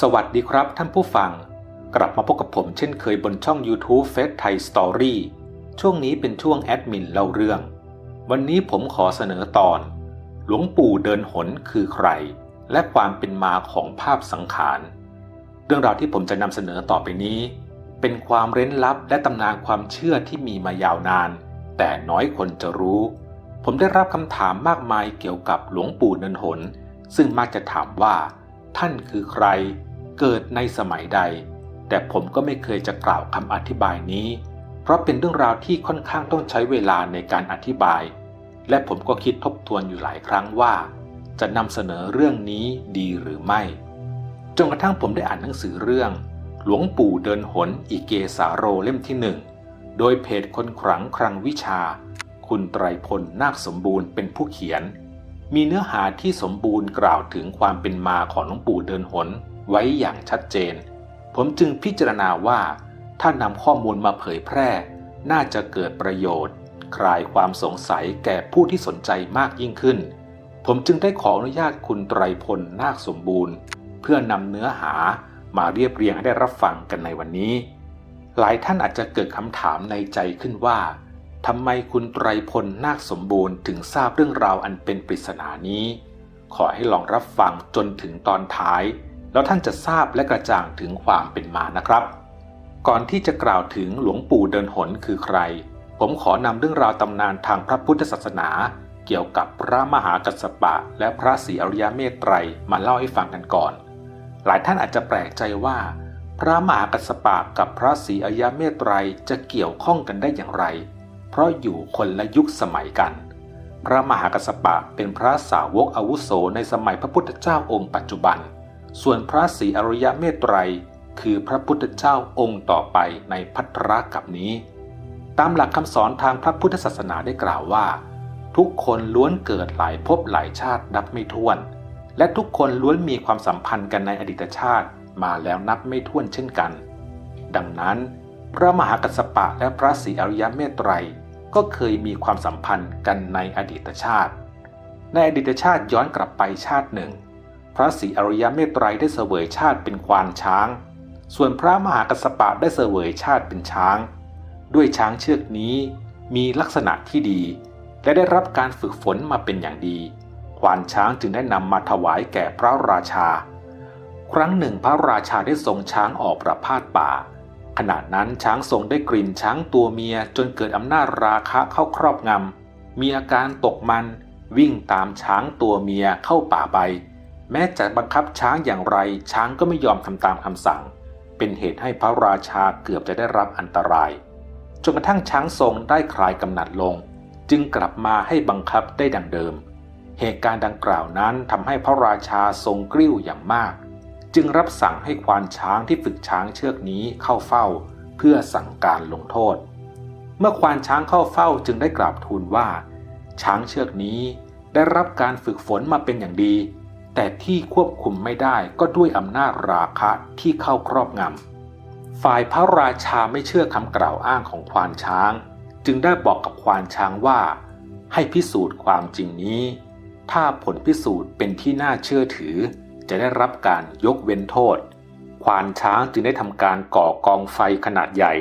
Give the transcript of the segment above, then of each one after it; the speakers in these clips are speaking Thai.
สวัสดีครับท่านผู้ฟัง กลับมาพบกับผมเช่นเคยบนช่อง YouTube f a c e ไทยสตอรี่ช่วงนี้เป็นช่วงแอดมินเล่าเรื่อง วันนี้ผมขอเสนอตอน หลวงปู่เดินหนคือใคร และความเป็นมาของภาพสังขาร เรื่องราวที่ผมจะนำเสนอต่อไปนี้ เป็นความเร้นลับและตำนานความเชื่อที่มีมายาวนาน แต่น้อยคนจะรู้ ผมได้รับคำถามมากมายเกี่ยวกับหลวงปู่เดินหน ซึ่งมักจะถามว่า ท่านคือใคร เกิดในสมัยใด แต่ผมก็ไม่เคยจะกล่าวคำอธิบายนี้ เพราะเป็นเรื่องราวที่ค่อนข้างต้องใช้เวลาในการอธิบาย และผมก็คิดทบทวนอยู่หลายครั้งว่า จะนำเสนอเรื่องนี้ดีหรือไม่ จนกระทั่งผมได้อ่านหนังสือเรื่อง หลวงปู่เดินหนอีเกสาโรเล่มที่หนึ่งโดยเพจคนขลังครังวิชา คุณไตรพลนาคสมบูรณ์เป็นผู้เขียน มีเนื้อหาที่สมบูรณ์กล่าวถึงความเป็นมาของหลวงปู่เดินหนไว้อย่างชัดเจน ผมจึงพิจารณาว่า ถ้านำข้อมูลมาเผยแพร่ น่าจะเกิดประโยชน์ คลายความสงสัยแก่ผู้ที่สนใจมากยิ่งขึ้น ผมจึงได้ขออนุญาตคุณไตรพลนาคสมบูรณ์ เพื่อนำเนื้อหามาเรียบเรียงให้ได้รับฟังกันในวันนี้ หลายท่านอาจจะเกิดคำถามในใจขึ้นว่า ทำไมคุณไตรพลนาคสมบูรณ์ถึงทราบเรื่องราวอันเป็นปริศนานี้ ขอให้ลองรับฟังจนถึงตอนท้าย แล้วท่านจะทราบและกระจ่างถึงความเป็นมานะครับ ก่อนที่จะกล่าวถึงหลวงปู่เดินหนคือใคร ผมขอนำเรื่องราวตำนานทางพระพุทธศาสนา เกี่ยวกับพระมหากัสสปะ และพระศรีอริยเมตไตรมาเล่าให้ฟังกันก่อน หลายท่านอาจจะแปลกใจว่า พระมหากัสสปะกับพระศรีอริยเมตไตรจะเกี่ยวข้องกันได้อย่างไร เพราะอยู่คนละยุคสมัยกัน พระมหากัสสปะเป็นพระสาวกอาวุโสในสมัยพระพุทธเจ้าองค์ปัจจุบัน ส่วนพระศรีอริยเมตไตรคือพระพุทธเจ้าองค์ต่อไปในพัทรกับนี้ ตามหลักคำสอนทางพระพุทธศาสนาได้กล่าวว่า ทุกคนล้วนเกิดหลายภพหลายชาตินับไม่ถ้วน และทุกคนล้วนมีความสัมพันธ์กันในอดีตชาติมาแล้วนับไม่ถ้วนเช่นกัน ดังนั้น พระมหากัสสปะและพระศรีอริยเมตไตร ก็เคยมีความสัมพันธ์กันในอดีตชาติ ในอดีตชาติย้อนกลับไปชาติหนึ่ง พระศรีอริยเมตไตรได้เสวยชาติเป็นควานช้าง ส่วนพระมหากัสสปะได้เสวยชาติเป็นช้าง ด้วยช้างเชือกนี้มีลักษณะที่ดี และได้รับการฝึกฝนมาเป็นอย่างดี ควานช้างจึงได้นำมาถวายแก่พระราชา ครั้งหนึ่งพระราชาได้ทรงช้างออกประพาสป่า ขณะนั้นช้างทรงได้กลิ่นช้างตัวเมียจนเกิดอำนาจราคะเข้าครอบงำ มีอาการตกมันวิ่งตามช้างตัวเมียเข้าป่าไป แม้จะบังคับช้างอย่างไรช้างก็ไม่ยอมทำตามคำสั่ง เป็นเหตุให้พระราชาเกือบจะได้รับอันตราย จนกระทั่งช้างทรงได้คลายกำหนัดลง จึงกลับมาให้บังคับได้ดังเดิม เหตุการณ์ดังกล่าวนั้นทำให้พระราชาทรงกริ้วอย่างมาก จึงรับสั่งให้ควานช้างที่ฝึกช้างเชือกนี้เข้าเฝ้า เพื่อสั่งการลงโทษ เมื่อควานช้างเข้าเฝ้าจึงได้กราบทูลว่า ช้างเชือกนี้ได้รับการฝึกฝนมาเป็นอย่างดี แต่ที่ควบคุมไม่ได้ก็ด้วยอำนาจราคะที่เข้าครอบงำฝ่ายพระราชาไม่เชื่อคำกล่าวอ้างของควานช้าง จึงได้บอกกับควานช้างว่า ให้พิสูจน์ความจริงนี้ ถ้าผลพิสูจน์เป็นที่น่าเชื่อถือ จะได้รับการยกเว้นโทษ ควานช้างจึงได้ทำการก่อกองไฟขนาดใหญ่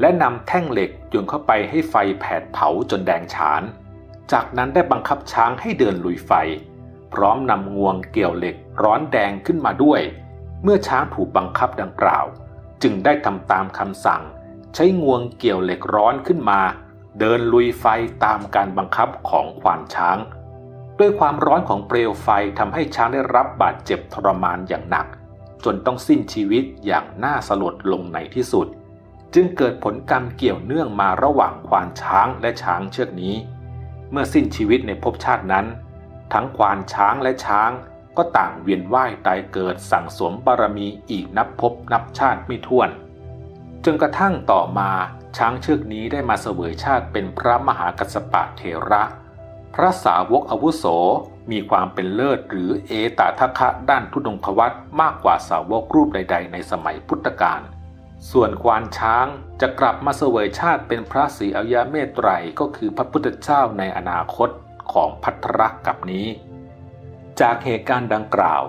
และนำแท่งเหล็กโยนเข้าไปให้ไฟแผดเผาจนแดงฉาน จากนั้นได้บังคับช้างให้เดินลุยไฟ พร้อมนำงวงเกี่ยวเหล็กร้อนแดงขึ้นมาด้วย เมื่อช้างถูกบังคับดังกล่าว จึงได้ทำตามคำสั่ง ใช้งวงเกี่ยวเหล็กร้อนขึ้นมา เดินลุยไฟตามการบังคับของควานช้าง ด้วยความร้อนของเปลวไฟทำให้ช้างได้รับบาดเจ็บทรมานอย่างหนัก จนต้องสิ้นชีวิตอย่างน่าสลดลงในที่สุด จึงเกิดผลกรรมเกี่ยวเนื่องมาระหว่างควานช้างและช้างเชือกนี้ เมื่อสิ้นชีวิตในภพชาตินั้น ทั้งควานช้างและช้างก็ต่างเวียนว่ายตายเกิดสั่งสมบารมีอีกนับภพนับชาติไม่ถ้วน จนกระทั่งต่อมาช้างเชือกนี้ได้มาเสวยชาติเป็นพระมหากัสสปะเทระ พระสาวกอาวุโสมีความเป็นเลิศหรือเอตทัคคะด้านทุดงควัตมากกว่าสาวกรูปใด ๆ ในสมัยพุทธกาล ส่วนควานช้างจะกลับมาเสวยชาติเป็นพระศรีอริยเมตไตรก็คือพระพุทธเจ้าในอนาคตของพัทธรักกับนี้ จากเหตุการณ์ดังกล่าว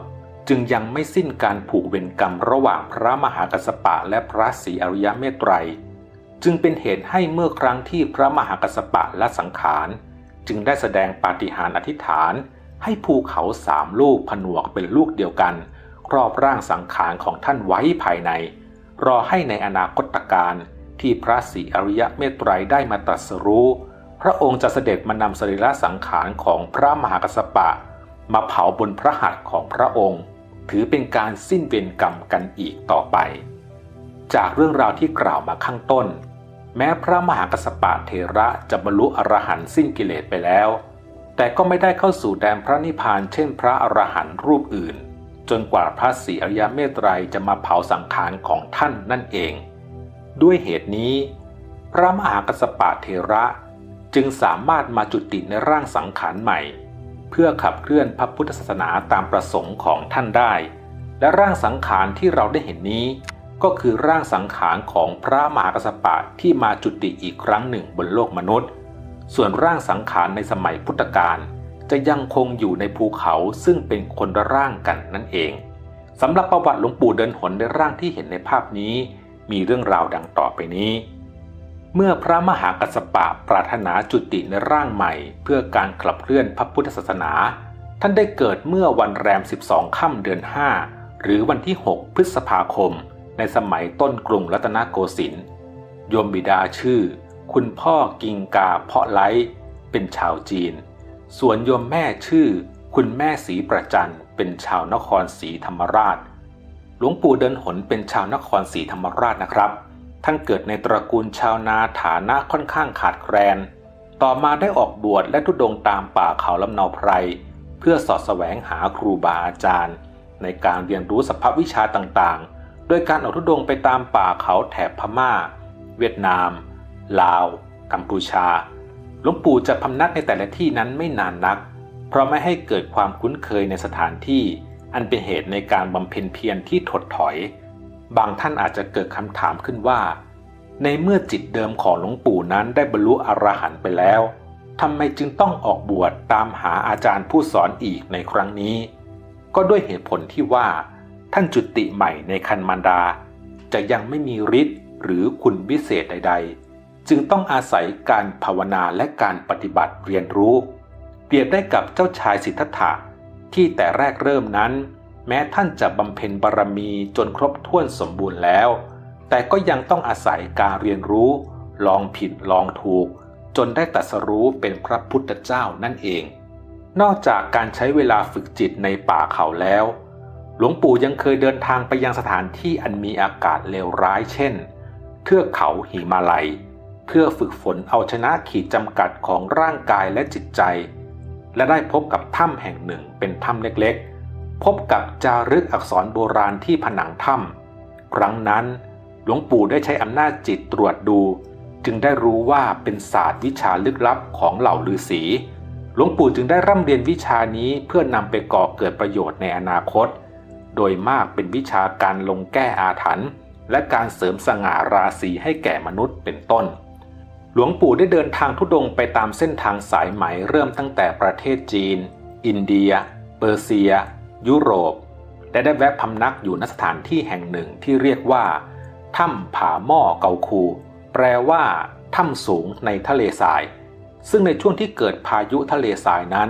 จึงยังไม่สิ้นการผูกเวรกรรมระหว่างพระมหากัสสปะและพระศรีอริยเมตไตร จึงเป็นเหตุให้เมื่อครั้งที่พระมหากัสสปะละสังขาร จึงได้แสดงปาฏิหาริย์อธิษฐาน ให้ภูเขาสามลูกผนวกเป็นลูกเดียวกัน ครอบร่างสังขารของท่านไว้ภายใน รอให้ในอนาคตการที่พระศรีอริยเมตไตรได้มาตรัสรู้ พระองค์จะเสด็จมานำสรีระสังขารของพระมหากัสปะ มาเผาบนพระหัตถ์ของพระองค์ ถือเป็นการสิ้นเวรกรรมกันอีกต่อไป จากเรื่องราวที่กล่าวมาข้างต้น แม้พระมหากัสสปะเทระจะบรรลุอรหันต์สิ้นกิเลสไปแล้ว แต่ก็ไม่ได้เข้าสู่แดนพระนิพพานเช่นพระอรหันต์รูปอื่น จนกว่าพระศรีอริยเมตไตรจะมาเผาสังขารของท่านนั่นเอง ด้วยเหตุนี้ พระมหากัสปะเทระจึงสามารถมาจุติในร่างสังขารใหม่ เพื่อขับเคลื่อนพระพุทธศาสนาตามประสงค์ของท่านได้ และร่างสังขารที่เราได้เห็นนี้ ก็คือร่างสังขารของพระมหากัสสปะที่มาจุติอีกครั้งหนึ่งบนโลกมนุษย์ ส่วนร่างสังขารในสมัยพุทธกาลจะยังคงอยู่ในภูเขาซึ่งเป็นคนละร่างกันนั่นเองสำหรับประวัติหลวงปู่เดินหนในร่างที่เห็นในภาพนี้ มีเรื่องราวดังต่อไปนี้ เมื่อพระมหากัสสปะปรารถนาจุติในร่างใหม่ เพื่อการขับเคลื่อนพระพุทธศาสนา ท่านได้เกิดเมื่อวันแรม 12 ค่ำเดือน 5 หรือวันที่ 6 พฤษภาคม ในสมัยต้นกรุงรัตนโกสินทร์โยมบิดาชื่อ คุณพ่อกิงกาเพาะไล้เป็นชาวจีน ส่วนโยมแม่ชื่อ คุณแม่ศรีประจันเป็นชาวนครศรีธรรมราช หลวงปู่เดินหนเป็นชาวนครศรีธรรมราชนะครับ ท่านเกิดในตระกูลชาวนาฐานะค่อนข้างขาดแคลน ต่อมาได้ออกบวชและทุดงตามป่าเขาลำนาไพร เพื่อสอดแสวงหาครูบาอาจารย์ ในการเรียนรู้สภาพวิชาต่างๆ โดยการออกทุดงไปตามป่าเขาแถบพม่า เวียดนาม ลาว กัมพูชา หลวงปู่จะพำนักในแต่ละที่นั้นไม่นานนัก เพราะไม่ให้เกิดความคุ้นเคยในสถานที่ อันเป็นเหตุในการบำเพ็ญเพียรที่ถดถอย บางท่านอาจจะเกิดคำถามขึ้นว่า ในเมื่อจิตเดิมของหลวงปู่นั้นได้บรรลุอรหันต์ไปแล้วทำไมจึงต้องออกบวชตามหาอาจารย์ผู้สอนอีกในครั้งนี้ ก็ด้วยเหตุผลที่ว่า ท่านจุติใหม่ในคันมารดา จะยังไม่มีฤทธิ์หรือคุณวิเศษใด ๆ จึงต้องอาศัยการภาวนาและการปฏิบัติเรียนรู้ เปรียบได้กับเจ้าชายสิทธัตถะที่แต่แรกเริ่มนั้น แม้ท่านจะบำเพ็ญบารมีจนครบถ้วนสมบูรณ์แล้ว แต่ก็ยังต้องอาศัยการเรียนรู้ ลองผิดลองถูก จนได้ตรัสรู้เป็นพระพุทธเจ้านั่นเอง นอกจากการใช้เวลาฝึกจิตในป่าเขาแล้ว หลวงปู่ยังเคยเดินทางไปยังสถานที่อันมีอากาศเลวร้ายเช่น เทือกเขาหิมาลัย เพื่อฝึกฝนเอาชนะขีดจำกัดของร่างกายและจิตใจ และได้พบกับถ้ำแห่งหนึ่งเป็นถ้ำเล็กๆ พบกับจารึกอักษรโบราณที่ผนังถ้ำครั้งนั้นหลวงปู่ได้ใช้อำนาจจิตตรวจดู จึงได้รู้ว่าเป็นศาสตร์วิชาลึกลับของเหล่าฤาษีหลวงปู่จึงได้ร่ำเรียนวิชานี้เพื่อนำไปก่อเกิดประโยชน์ในอนาคต โดยมากเป็นวิชาการลงแก้อาถรรพ์และการเสริมสง่าราศีให้แก่มนุษย์เป็นต้น หลวงปู่ได้เดินทางทุดงไปตามเส้นทางสายไหมเริ่มตั้งแต่ประเทศจีน อินเดีย เปอร์เซีย ยุโรป และได้แวะพำนักอยู่ณสถานที่แห่งหนึ่งที่เรียกว่าถ้ำผาหม้อเกาคู แปลว่าถ้ำสูงในทะเลทราย ซึ่งในช่วงที่เกิดพายุทะเลทรายนั้น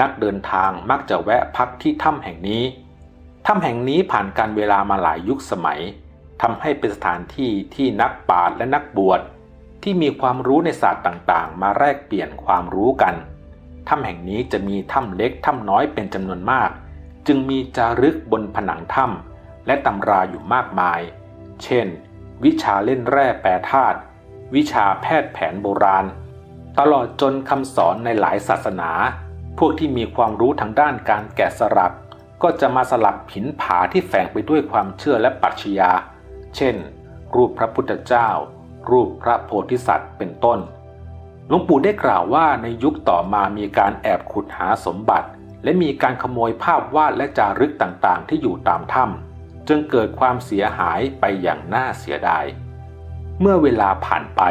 นักเดินทางมักจะแวะพักที่ถ้ำแห่งนี้ ถ้ำแห่งนี้ผ่านการเวลามาหลายยุคสมัยทำให้เป็นสถานที่ที่นักปราชญ์และนักบวชที่มีความรู้ในศาสตร์ต่างๆ มาแลกเปลี่ยนความรู้กัน ถ้ำแห่งนี้จะมีถ้ำเล็กถ้ำน้อยเป็นจำนวนมาก จึงมีจารึกบนผนังถ้ำและตำราอยู่มากมาย เช่น วิชาเล่นแร่แปรธาตุ วิชาแพทย์แผนโบราณ ตลอดจนคำสอนในหลายศาสนา พวกที่มีความรู้ทางด้านการแกะสลัก ก็จะมาสลักผินผาที่แฝงไปด้วยความเชื่อและปรัชญา เช่น รูปพระพุทธเจ้า รูปพระโพธิสัตว์ เป็นต้น หลวงปู่ได้กล่าวว่าในยุคต่อมามีการแอบขุดหาสมบัติ และมีการขโมยภาพวาดและจารึกต่างๆ ที่อยู่ตามถ้ำจึงเกิดความเสียหายไปอย่างน่าเสียดาย เมื่อเวลาผ่านไป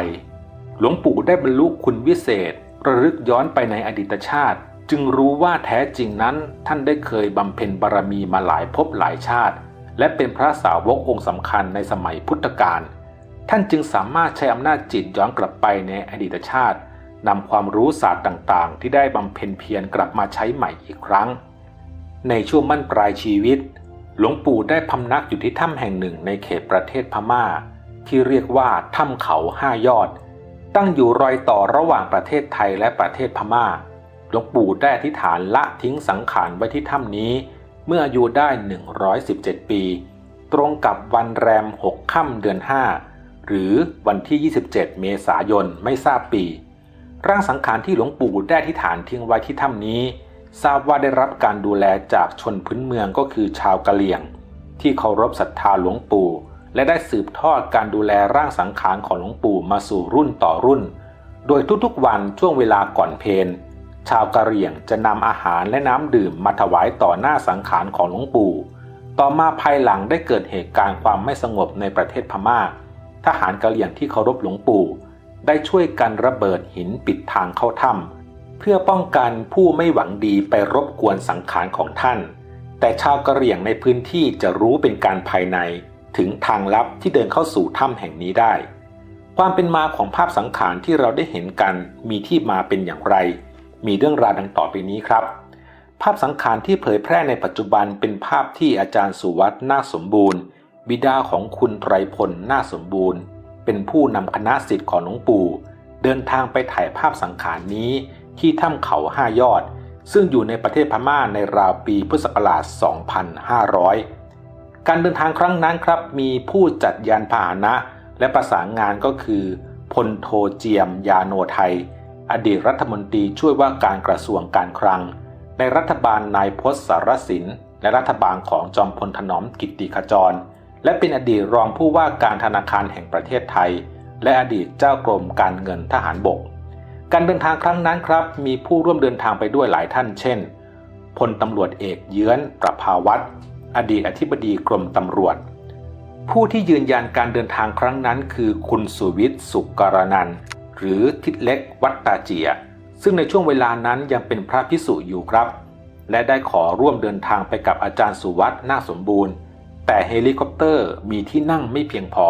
หลวงปู่ได้บรรลุคุณวิเศษ ระลึกย้อนไปในอดีตชาติ จึงรู้ว่าแท้จริงนั้นท่านได้เคยบำเพ็ญบารมีมาหลายภพหลายชาติ และเป็นพระสาวกองค์สำคัญในสมัยพุทธกาลท่านจึงสามารถใช้อำนาจจิตย้อนกลับไปในอดีตชาตินำความรู้ศาสตร์ต่างๆ ที่ได้บำเพ็ญเพียรกลับมาใช้ใหม่อีกครั้ง ในช่วงมั่นปลายชีวิต หลวงปู่ได้พำนักอยู่ที่ถ้ำแห่งหนึ่งในเขตประเทศพม่า ที่เรียกว่าถ้ำเขาห้ายอด ตั้งอยู่รอยต่อระหว่างประเทศไทยและประเทศพม่า หลวงปู่ได้อธิษฐานละทิ้งสังขารไว้ที่ถ้ำนี้ เมื่ออายุได้ 117 ปี ตรงกับวันแรม 6 ค่ำเดือน 5 หรือวันที่ 27 เมษายนไม่ทราบปี ร่างสังขารที่หลวงปู่ได้อธิษฐานทิ้งไว้ที่ถ้ำนี้ ทราบว่าได้รับการดูแลจากชนพื้นเมืองก็คือชาวกะเหรี่ยง ที่เคารพศรัทธาหลวงปู่ และได้สืบทอดการดูแลร่างสังขารของหลวงปู่มาสู่รุ่นต่อรุ่น โดยทุกๆวันช่วงเวลาก่อนเพล ชาวกะเหรี่ยงจะนำอาหารและน้ำดื่มมาถวายต่อหน้าสังขารของหลวงปู่ ต่อมาภายหลังได้เกิดเหตุการณ์ความไม่สงบในประเทศพม่า ทหารกะเหรี่ยงที่เคารพหลวงปู่ ได้ช่วยกันระเบิดหินปิดทางเข้าถ้ำเพื่อป้องกันผู้ไม่หวังดีไปรบกวนสังขารของท่าน แต่ชาวกะเหรี่ยงในพื้นที่จะรู้เป็นการภายใน ถึงทางลับที่เดินเข้าสู่ถ้ำแห่งนี้ได้ ความเป็นมาของภาพสังขารที่เราได้เห็นกันมีที่มาเป็นอย่างไร มีเรื่องราวดังต่อไปนี้ครับ ภาพสังขารที่เผยแพร่ในปัจจุบันเป็นภาพที่อาจารย์สุวัตนาสมบูรณ์ บิดาของคุณไตรพลนาสมบูรณ์ เป็นผู้นำคณะสิทธิ์ของหลวงปู่ เดินทางไปถ่ายภาพสังขารนี้ที่ถ้ำเขาห้ายอด ซึ่งอยู่ในประเทศพม่าในราวปีพุทธศักราช 2500 การเดินทางครั้งนั้นครับมีผู้จัดยานพาหนะ และประสานงานก็คือพลโทเจียมยาโนไทย อดีตรัฐมนตรีช่วยว่าการกระทรวงการคลัง ในรัฐบาลนายพศสารสิน และรัฐบาลของจอมพลถนอมกิตติขจร และเป็นอดีตรองผู้ว่าการธนาคารแห่งประเทศไทย และอดีตเจ้ากรมการเงินทหารบก การเดินทางครั้งนั้นครับ มีผู้ร่วมเดินทางไปด้วยหลายท่านเช่นพลตำรวจเอกเยื้อนประภาวัตรอดีตอธิบดีกรมตำรวจ ผู้ที่ยืนยันการเดินทางครั้งนั้นคือคุณสุวิทย์สุกรนันท หรือทิดเล็กวัดตาเจีย ซึ่งในช่วงเวลานั้นยังเป็นพระพิสุอยู่ครับ และได้ขอร่วมเดินทางไปกับอาจารย์สุวัตนาสมบูรณ์ แต่เฮลิคอปเตอร์มีที่นั่งไม่เพียงพอ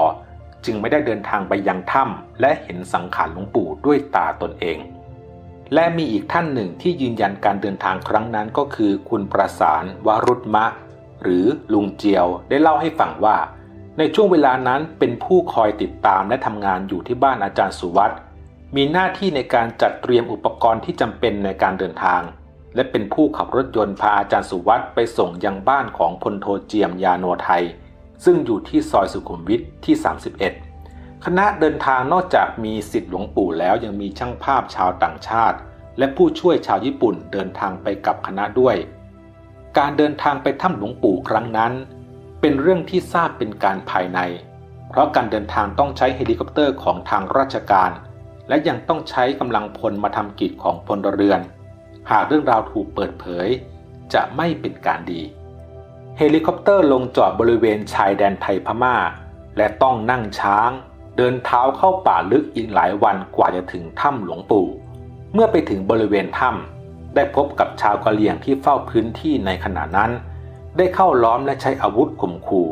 จึงไม่ได้เดินทางไปยังถ้ำและเห็นสังขารหลวงปู่ด้วยตาตนเอง และมีอีกท่านหนึ่งที่ยืนยันการเดินทางครั้งนั้นก็คือคุณประสานวรุตมะ หรือลุงเจียวได้เล่าให้ฟังว่าในช่วงเวลานั้นเป็นผู้คอยติดตามและทำงานอยู่ที่บ้านอาจารย์สุวัต มีหน้าที่ในการจัดเตรียมอุปกรณ์ที่จำเป็นในการเดินทาง และเป็นผู้ขับรถยนต์พาอาจารย์สุวัตไปส่งยังบ้านของพลโทเจียมยาโนไทย ซึ่งอยู่ที่ซอยสุขุมวิทที่ 31 คณะเดินทางนอกจากมีสิทธิหลวงปู่แล้วยังมีช่างภาพชาวต่างชาติ และผู้ช่วยชาวญี่ปุ่นเดินทางไปกับคณะด้วย การเดินทางไปถ้ำหลวงปู่ครั้งนั้น เป็นเรื่องที่ทราบเป็นการภายใน เพราะการเดินทางต้องใช้เฮลิคอปเตอร์ของทางราชการ และยังต้องใช้กำลังพลมาทำกิจของพลเรือน หากเรื่องราวถูกเปิดเผย จะไม่เป็นการดี เฮลิคอปเตอร์ลงจอดบริเวณชายแดนไทยพม่า และต้องนั่งช้าง เดินเท้าเข้าป่าลึกอีกหลายวันกว่าจะถึงถ้ำหลวงปู่ เมื่อไปถึงบริเวณถ้ำได้พบกับชาวกะเหรี่ยงที่เฝ้าพื้นที่ในขณะนั้น ได้เข้าล้อมและใช้อาวุธข่มขู่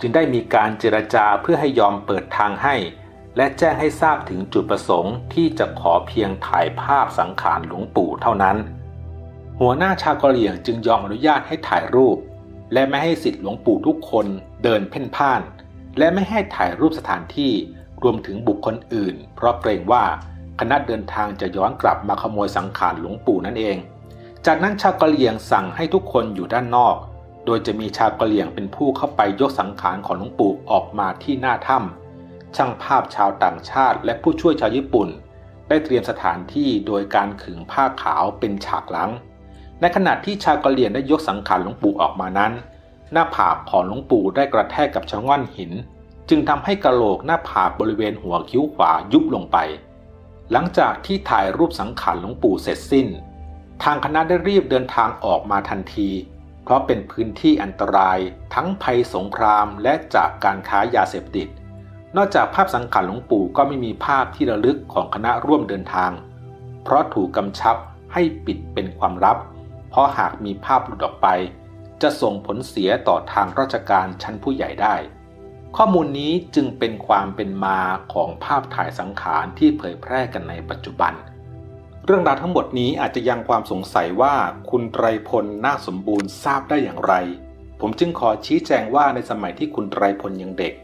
จึงได้มีการเจรจาเพื่อให้ยอมเปิดทางให้ และแจ้งให้ทราบถึงจุดประสงค์ที่จะขอเพียงถ่ายภาพสังขารหลวงปู่เท่านั้น หัวหน้าชาวกะเหรี่ยงจึงยอมอนุญาตให้ถ่ายรูป และไม่ให้สิทธิหลวงปู่ทุกคนเดินเพ่นพ่าน และไม่ให้ถ่ายรูปสถานที่รวมถึงบุคคลอื่น เพราะเกรงว่าคณะเดินทางจะย้อนกลับมาขโมยสังขารหลวงปู่นั่นเอง จากนั้นชาวกะเหรี่ยงสั่งให้ทุกคนอยู่ด้านนอก โดยจะมีชาวกะเหรี่ยงเป็นผู้เข้าไปยกสังขารของหลวงปู่ออกมาที่หน้าถ้ำ ช่างภาพชาวต่างชาติ และผู้ช่วยชาวญี่ปุ่น ได้เตรียมสถานที่โดยการขึงผ้าขาวเป็นฉากหลัง ในขณะที่ชาวกะเหรี่ยงได้ยกสังขารหลวงปู่ออกมานั้น หน้าผากของหลวงปู่ได้กระแทกกับชะง่อนหิน จึงทำให้กะโหลกหน้าผากบริเวณหัวคิ้วขวายุบลงไป หลังจากที่ถ่ายรูปสังขารหลวงปู่เสร็จสิ้น ทางคณะได้รีบเดินทางออกมาทันทีเพราะเป็นพื้นที่อันตรายทั้งภัยสงครามและจากการค้ายาเสพติด นอกจากภาพสังขารหลวงปู่ก็ไม่มีภาพที่ระลึกของคณะร่วมเดินทาง เพราะถูกกำชับให้ปิดเป็นความลับ เพราะหากมีภาพหลุดออกไป จะส่งผลเสียต่อทางราชการชั้นผู้ใหญ่ได้ ข้อมูลนี้จึงเป็นความเป็นมาของภาพถ่ายสังขารที่เผยแพร่กันในปัจจุบัน เรื่องราวทั้งหมดนี้อาจจะยังความสงสัยว่าคุณไตรพลนาสมบูรณ์ทราบได้อย่างไร ผมจึงขอชี้แจงว่าในสมัยที่คุณไตรพลยังเด็ก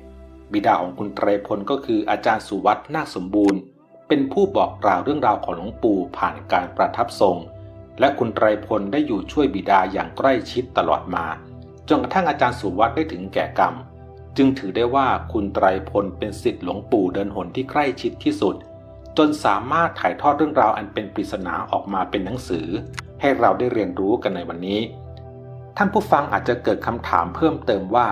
บิดาของคุณไตรพลก็คืออาจารย์สุวัตนาคสมบูรณ์ เป็นผู้บอกกล่าวเรื่องราวของหลวงปู่ผ่านการประทับทรง และคุณไตรพลได้อยู่ช่วยบิดาอย่างใกล้ชิดตลอดมา จนกระทั่งอาจารย์สุวัตได้ถึงแก่กรรม จึงถือได้ว่าคุณไตรพลเป็นสิทธิ์หลวงปู่เดินหนที่ใกล้ชิดที่สุด จนสามารถถ่ายทอดเรื่องราวอันเป็นปริศนาออกมาเป็นหนังสือ ให้เราได้เรียนรู้กันในวันนี้ ท่านผู้ฟังอาจจะเกิดคำถามเพิ่มเติมว่า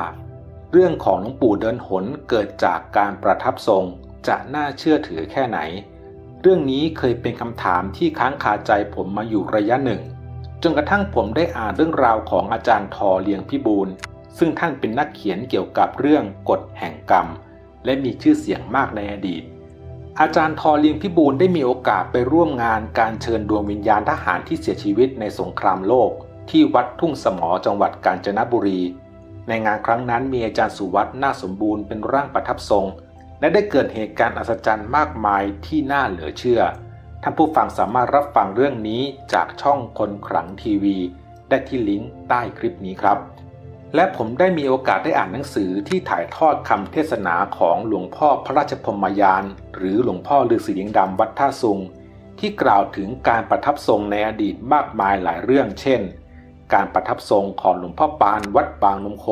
เรื่องของหลวงปู่เดินหนเกิดจากการประทับทรงจะน่าเชื่อถือแค่ไหน เรื่องนี้เคยเป็นคำถามที่ค้างคาใจผมมาอยู่ระยะหนึ่ง จนกระทั่งผมได้อ่านเรื่องราวของอาจารย์ทอเลียงพิบูลซึ่งท่านเป็นนักเขียนเกี่ยวกับเรื่องกฎแห่งกรรม และมีชื่อเสียงมากในอดีต อาจารย์ทอเลียงพิบูลได้มีโอกาสไปร่วมงานการเชิญดวงวิญญาณทหารที่เสียชีวิตในสงครามโลก ที่วัดทุ่งสมอจังหวัดกาญจนบุรี ในงานครั้งนั้นมีอาจารย์สุวัตนาสมบูรณ์เป็นร่างประทับทรง และได้เกิดเหตุการณ์อัศจรรย์มากมายที่น่าเหลือเชื่อ ท่านผู้ฟังสามารถรับฟังเรื่องนี้จากช่องคนขลังทีวี ได้ที่ลิงก์ใต้คลิปนี้ครับ และผมได้มีโอกาสได้อ่านหนังสือที่ถ่ายทอดคำเทศนาของหลวงพ่อพระราชพรหมยาน หรือหลวงพ่อฤาษีลิงดำวัดท่าซุงที่กล่าวถึงการประทับทรงในอดีตมากมายหลายเรื่อง เช่น การประทับทรงของหลวงพ่อปานวัดบางนมโค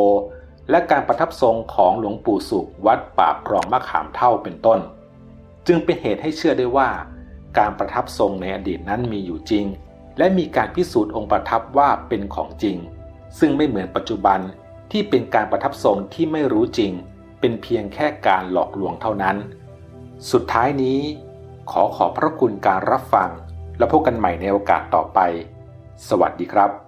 และการประทับทรงของหลวงปู่สุขวัดป่าครองมะขามเท่าเป็นต้น จึงเป็นเหตุให้เชื่อได้ว่า การประทับทรงในอดีตนั้นมีอยู่จริง และมีการพิสูจน์องค์ประทับว่าเป็นของจริง ซึ่งไม่เหมือนปัจจุบันที่เป็นการประทับทรงที่ไม่รู้จริง เป็นเพียงแค่การหลอกลวงเท่านั้น สุดท้ายนี้ ขอขอบพระคุณการรับฟัง และพบกันใหม่ในโอกาสต่อไป สวัสดีครับ